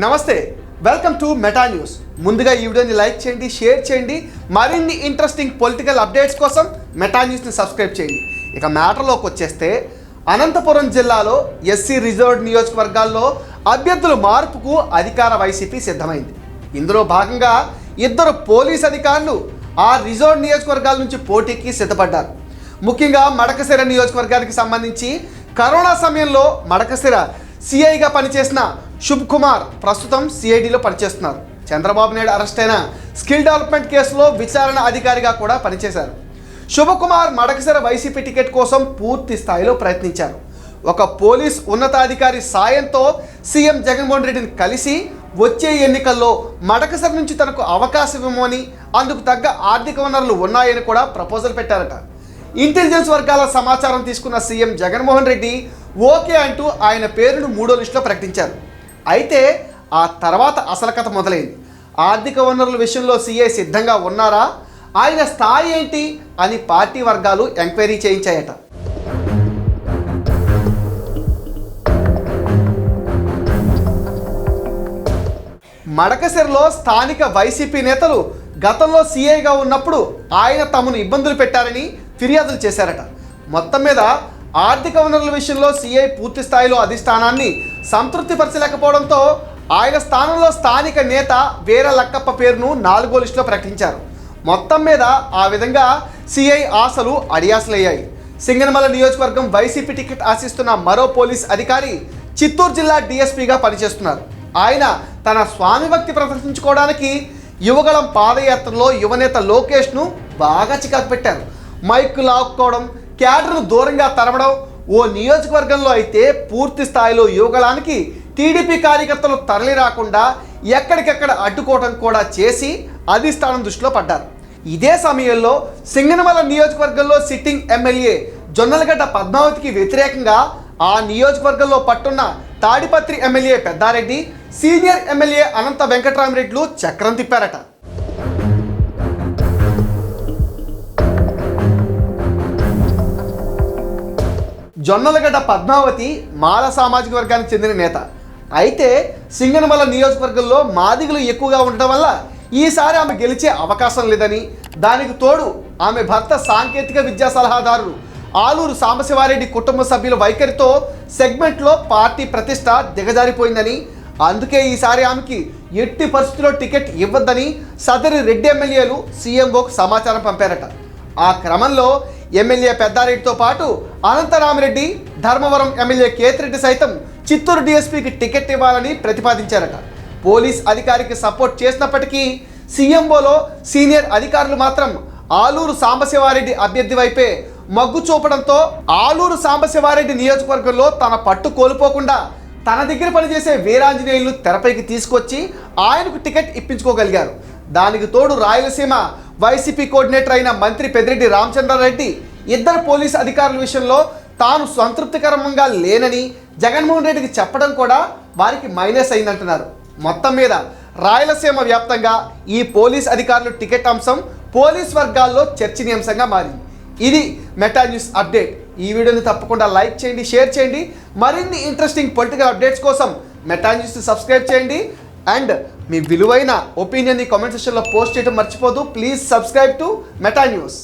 నమస్తే welcome to Meta news ముందుగా ఈ వీడియోని లైక్ చేయండి షేర్ చేయండి. మరిన్ని ఇంట్రెస్టింగ్ పొలిటికల్ అప్డేట్స్ కోసం మెటా న్యూస్ని సబ్స్క్రైబ్ చేయండి. ఇక మ్యాటర్లోకి వచ్చేస్తే అనంతపురం జిల్లాలో ఎస్సీ రిజర్వ్డ్ నియోజకవర్గాల్లో అభ్యర్థుల మార్పుకు అధికార వైసీపీ సిద్ధమైంది. ఇందులో భాగంగా ఇద్దరు పోలీస్ అధికారులు ఆ రిజర్వ్ నియోజకవర్గాల నుంచి పోటీకి సిద్ధపడ్డారు. ముఖ్యంగా మడకసిర నియోజకవర్గానికి సంబంధించి కరోనా సమయంలో మడకసిర సిఐగా పనిచేసిన శుభ్ కుమార్ ప్రస్తుతం సిఐడిలో పనిచేస్తున్నారు. చంద్రబాబు నాయుడు అరెస్ట్ అయిన స్కిల్ డెవలప్మెంట్ కేసులో విచారణ అధికారిగా కూడా పనిచేశారు. శుభకుమార్ మడకసర వైసీపీ టికెట్ కోసం పూర్తి స్థాయిలో ప్రయత్నించారు. ఒక పోలీస్ ఉన్నతాధికారి సాయంతో సీఎం జగన్మోహన్ రెడ్డిని కలిసి వచ్చే ఎన్నికల్లో మడకసర నుంచి తనకు అవకాశం ఇవ్వమని అందుకు తగ్గ ఆర్థిక వనరులు ఉన్నాయని కూడా ప్రపోజల్ పెట్టారట. ఇంటెలిజెన్స్ వర్గాల సమాచారం తీసుకున్న సీఎం జగన్మోహన్ రెడ్డి ఓకే అంటూ ఆయన పేరును మూడో లిస్టులో ప్రకటించారు. అయితే ఆ తర్వాత అసలు కథ మొదలైంది. ఆర్థిక వనరుల విషయంలో సీఏ సిద్ధంగా ఉన్నారా? ఆయన స్థాయి ఏంటి అని పార్టీ వర్గాలు ఎంక్వైరీ చేయించాయట. మడకసిరిలో స్థానిక వైసీపీ నేతలు గతంలో సీఐగా ఉన్నప్పుడు ఆయన తమను ఇబ్బందులు పెట్టారని ఫిర్యాదులు చేశారట. మొత్తం మీద ఆర్థిక వనరుల విషయంలో సీఐ పూర్తి స్థాయిలో అధిష్టానాన్ని సంతృప్తిపరచలేకపోవడంతో ఆయన స్థానంలో స్థానిక నేత వీర లక్కప్ప పేరును నాలుగో లిస్టులో ప్రకటించారు. మొత్తం మీద ఆ విధంగా సిఐ ఆశలు అడియాసలయ్యాయి. సింగనమల నియోజకవర్గం వైసీపీ టికెట్ ఆశిస్తున్న మరో పోలీస్ అధికారి చిత్తూరు జిల్లా డిఎస్పీగా పనిచేస్తున్నారు. ఆయన తన స్వామి భక్తి ప్రదర్శించుకోవడానికి యువగళం పాదయాత్రలో యువనేత లోకేష్ను బాగా చికాకు పెట్టారు. మైక్ లాక్కోవడం క్యాడర్ను దూరంగా తరవడం ఓ నియోజకవర్గంలో అయితే పూర్తి స్థాయిలో యువగళానికి టీడీపీ కార్యకర్తలు తరలి రాకుండా ఎక్కడికెక్కడ అడ్డుకోవటం కూడా చేసి అధిష్టానం దృష్టిలో పడ్డారు. ఇదే సమయంలో సింగనమల నియోజకవర్గంలో సిట్టింగ్ ఎమ్మెల్యే జొన్నలగడ్డ పద్మావతికి వ్యతిరేకంగా ఆ నియోజకవర్గంలో పట్టున్న Tadipatri MLA Peddareddy senior MLA Anantha వెంకట్రామరెడ్డిలు చక్రం తిప్పారట. జొన్నలగడ్డ పద్మావతి మాల సామాజిక వర్గానికి చెందిన నేత. అయితే సింగనమల నియోజకవర్గంలో మాదిగలు ఎక్కువగా ఉండటం వల్ల ఈసారి ఆమె గెలిచే అవకాశం లేదని దానికి తోడు ఆమె భర్త సాంకేతిక విద్యా సలహాదారులు ఆలూరు సాంబశివారెడ్డి కుటుంబ సభ్యుల వైఖరితో సెగ్మెంట్లో పార్టీ ప్రతిష్ట దిగజారిపోయిందని అందుకే ఈసారి ఆమెకి ఎట్టి పరిస్థితుల్లో టికెట్ ఇవ్వద్దని సదరి రెడ్డి ఎమ్మెల్యేలు సీఎంఓకు సమాచారం పంపారట. ఆ క్రమంలో ఎమ్మెల్యే పెద్దారెడ్డితో పాటు అనంతరామిరెడ్డి ధర్మవరం ఎమ్మెల్యే కేతిరెడ్డి సైతం చిత్తూరు డీఎస్పీకి టికెట్ ఇవ్వాలని ప్రతిపాదించారట. పోలీస్ అధికారికి సపోర్ట్ చేసినప్పటికీ సీఎంఓలో సీనియర్ అధికారులు మాత్రం ఆలూరు సాంబశివారెడ్డి అభ్యర్థి వైపే మగ్గు చూపడంతో ఆలూరు సాంబశివారెడ్డి నియోజకవర్గంలో తన పట్టు కోల్పోకుండా తన దగ్గర పనిచేసే వీరాంజనేయులు తెరపైకి తీసుకొచ్చి ఆయనకు టికెట్ ఇప్పించుకోగలిగారు. దానికి తోడు రాయలసీమ వైసీపీ కోఆర్డినేటర్ అయిన మంత్రి పెద్దిరెడ్డి రామచంద్రారెడ్డి ఇద్దరు పోలీస్ అధికారుల విషయంలో తాను సంతృప్తికరంగా లేనని జగన్మోహన్ రెడ్డికి చెప్పడం కూడా వారికి మైనస్ అయిందంటున్నారు. మొత్తం మీద రాయలసీమ వ్యాప్తంగా ఈ పోలీస్ అధికారులు టికెట్ అంశం పోలీస్ వర్గాల్లో చర్చనీయాంశంగా మారింది. ఇది మెటా న్యూస్ అప్డేట్. ఈ వీడియోని తప్పకుండా లైక్ చేయండి షేర్ చేయండి. మరిన్ని ఇంట్రెస్టింగ్ పొలిటికల్ అప్డేట్స్ కోసం మెటా న్యూస్ని సబ్స్క్రైబ్ చేయండి. అండ్ మీ విలువైన ఒపీనియన్ని కామెంట్ సెక్షన్లో పోస్ట్ చేయడం మర్చిపోదు. Please subscribe to Meta News.